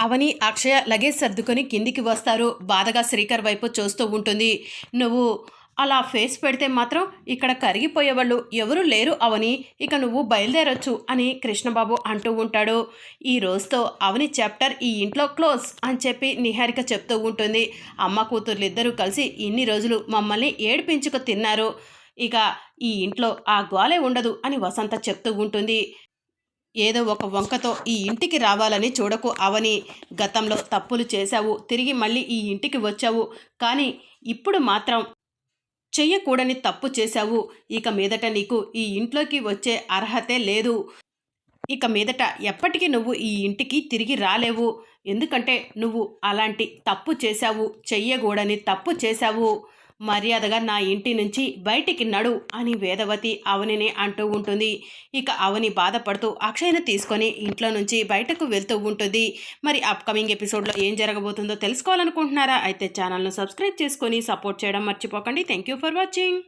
అవని అక్షయ luggage సర్దుకొని కిందికి వస్తారు. బాధగా శ్రీకర్ వైపు చూస్తూ ఉంటుంది. నువ్వు అలా ఫేస్ పెడితే మాత్రం ఇక్కడ కరిగిపోయేవాళ్ళు ఎవరు లేరు అవని. ఇక నువ్వు బయలుదేరొచ్చు అని కృష్ణబాబు అంటూ ఉంటాడు. ఈ రోజుతో అవని చాప్టర్ ఈ ఇంట్లో క్లోజ్ అని చెప్పి నిహారిక చెప్తూ ఉంటుంది. అమ్మ కూతుర్లు ఇద్దరూ కలిసి ఇన్ని రోజులు మమ్మల్ని ఏడిపించుకు తిన్నారు. ఇక ఈ ఇంట్లో ఆ గోలే ఉండదు అని వసంత చెప్తూ ఉంటుంది. ఏదో ఒక వంకతో ఈ ఇంటికి రావాలని చూడకు అవని గతంలో తప్పులు చేశావు తిరిగి మళ్ళీ ఈ ఇంటికి వచ్చావు. కానీ ఇప్పుడు మాత్రం చెయ్యకూడని తప్పు చేశావు. ఇక మీదట నీకు ఈ ఇంట్లోకి వచ్చే అర్హతే లేదు. ఇక మీదట ఎప్పటికీ నువ్వు ఈ ఇంటికి తిరిగి రాలేవు. ఎందుకంటే నువ్వు అలాంటి తప్పు చేశావు చెయ్యకూడని తప్పు చేశావు. మర్యాదగా నా ఇంటి నుంచి బయటికి నడు అని వేదవతి అవనిని అంటూ ఉంటుంది. ఇక అవని బాధపడుతూ అక్షయ్ను తీసుకొని ఇంట్లో నుంచి బయటకు వెళ్తూ ఉంటుంది. మరి అప్కమింగ్ ఎపిసోడ్లో ఏం జరగబోతుందో తెలుసుకోవాలనుకుంటున్నారా? అయితే ఛానల్ను సబ్స్క్రైబ్ చేసుకొని సపోర్ట్ చేయడం మర్చిపోకండి. Thank you for watching